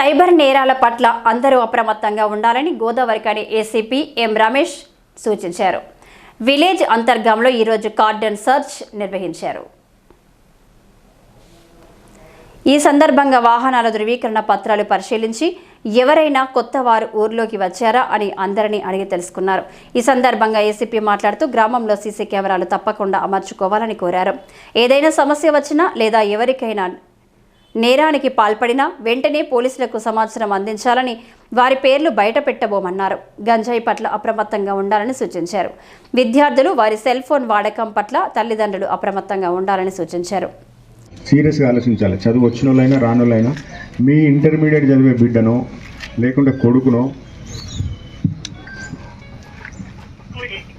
Cyber నేరాల పట్ల అందరూ అప్రమత్తంగా ఉండాలని గోదావరికని ఏసీపీ ఎం రమేష్ సూచించారు. విలేజ్ అంతర్గంలో ఈరోజు కార్డన్ సర్చ్ నిర్వహించారు. ఈ సందర్భంగా వాహనాల ధృవీకరణ పత్రాలు పరిశీలించి ఎవరైనా కొత్త వారు ఊర్లోకి వచ్చారా అని అందరినీ అడిగి తెలుసుకున్నారు. ఈ సందర్భంగా ఏసీపీ మాట్లాడుతూ గ్రామంలో సీసీ కెమెరాలు తప్పకుండా అమర్చుకోవాలని కోరారు. ఏదైనా సమస్య వచ్చినా లేదా ఎవరికైనా నేరానికి పాల్పడినా వెంటనే పోలీసులకు సమాచారం అందించాలని వారి పేర్లు బయట పెట్టబోమన్నారు గంజాయి పట్ల అప్రమత్తంగా ఉండాలని సూచించారు. విద్యార్థులు వారి సెల్ ఫోన్ వాడకం పట్ల తల్లిదండ్రులు అప్రమత్తంగా ఉండాలని సూచించారు. సీరియస్గా ఆలోచించాలి. చదువు వచ్చిన వాళ్ళైనా రాని వాళ్ళైనా మీ ఇంటర్మీడియట్ చదివే బిడ్డను లేకుంటే కొడుకునో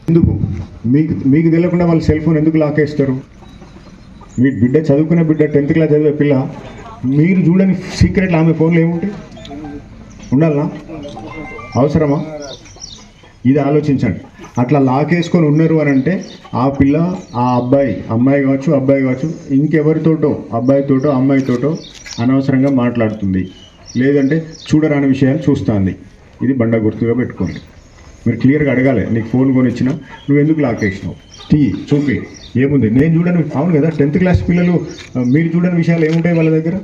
ఎందుకు? మీకు మీకు తెలియకుండా వాళ్ళు సెల్ ఫోన్ ఎందుకు లాకేస్తారు? మీ బిడ్డ చదువుకునే బిడ్డ టెన్త్ క్లాస్ చదివే పిల్ల మీరు చూడని సీక్రెట్లు ఆమె ఫోన్లో ఏముంటాయి? ఉండాలనా? అవసరమా? ఇది ఆలోచించండి. అట్లా లాకేసుకొని ఉన్నారు అని అంటే ఆ పిల్ల ఆ అబ్బాయి అమ్మాయి కావచ్చు అబ్బాయి కావచ్చు ఇంకెవరితోటో అబ్బాయితోటో అమ్మాయితోటో అనవసరంగా మాట్లాడుతుంది. లేదంటే చూడరాని విషయాలు చూస్తుంది. ఇది బండ గుర్తుగా పెట్టుకోండి. మీరు క్లియర్గా అడగాలి. నీకు ఫోన్ కొనిచ్చిన నువ్వు ఎందుకు లాకేసినావు తీ చూపి. ఏముంది? నేను చూడని అవును కదా టెన్త్ క్లాస్ పిల్లలు మీరు చూడని విషయాలు ఏముంటాయి వాళ్ళ దగ్గర?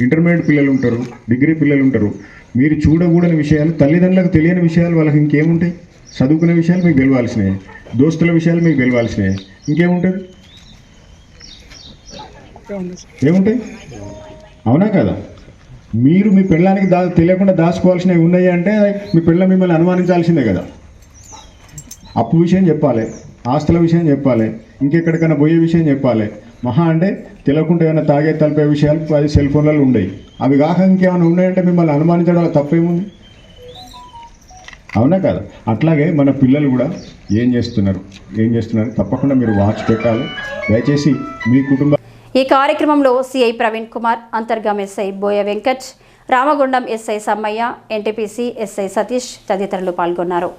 ఇంటర్మీడియట్ పిల్లలు ఉంటారు డిగ్రీ పిల్లలు ఉంటారు. మీరు చూడకూడని విషయాలు తల్లిదండ్రులకు తెలియని విషయాలు వాళ్ళకి ఇంకేముంటాయి? చదువుకునే విషయాలు మీకు తెలియాల్సినవి దోస్తుల విషయాలు మీకు తెలియాల్సినవి ఇంకేముంటుంది? ఏముంటాయి? అవునా కదా? మీరు మీ పిల్లలకి దా తెలియకుండా దాచుకోవాల్సినవి ఉన్నాయి అంటే మీ పిల్ల మిమ్మల్ని అనుమానించాల్సిందే కదా. అప్పు విషయం చెప్పాలి ఆస్తుల విషయం చెప్పాలి ఇంకెక్కడికైనా పోయే విషయం చెప్పాలి. మహా అంటే తెలియకుండా ఏమైనా తాగే తలిపే విషయాలు అది సెల్ ఫోన్లలో ఉండేవి. అవి కాక ఇంకేమైనా ఉన్నాయంటే మిమ్మల్ని అనుమానించడం తప్పేముంది? అవునా కదా? అట్లాగే మన పిల్లలు కూడా ఏం చేస్తున్నారు? ఏం చేస్తున్నారు? తప్పకుండా మీరు వాచ్ పెట్టాలి. దయచేసి మీ కుటుంబ ఈ కార్యక్రమంలో CI Praveen Kumar Antargam SI Boya Venkat Ramagundam SI Sammaiah NTPC SI Satish తదితరులు పాల్గొన్నారు.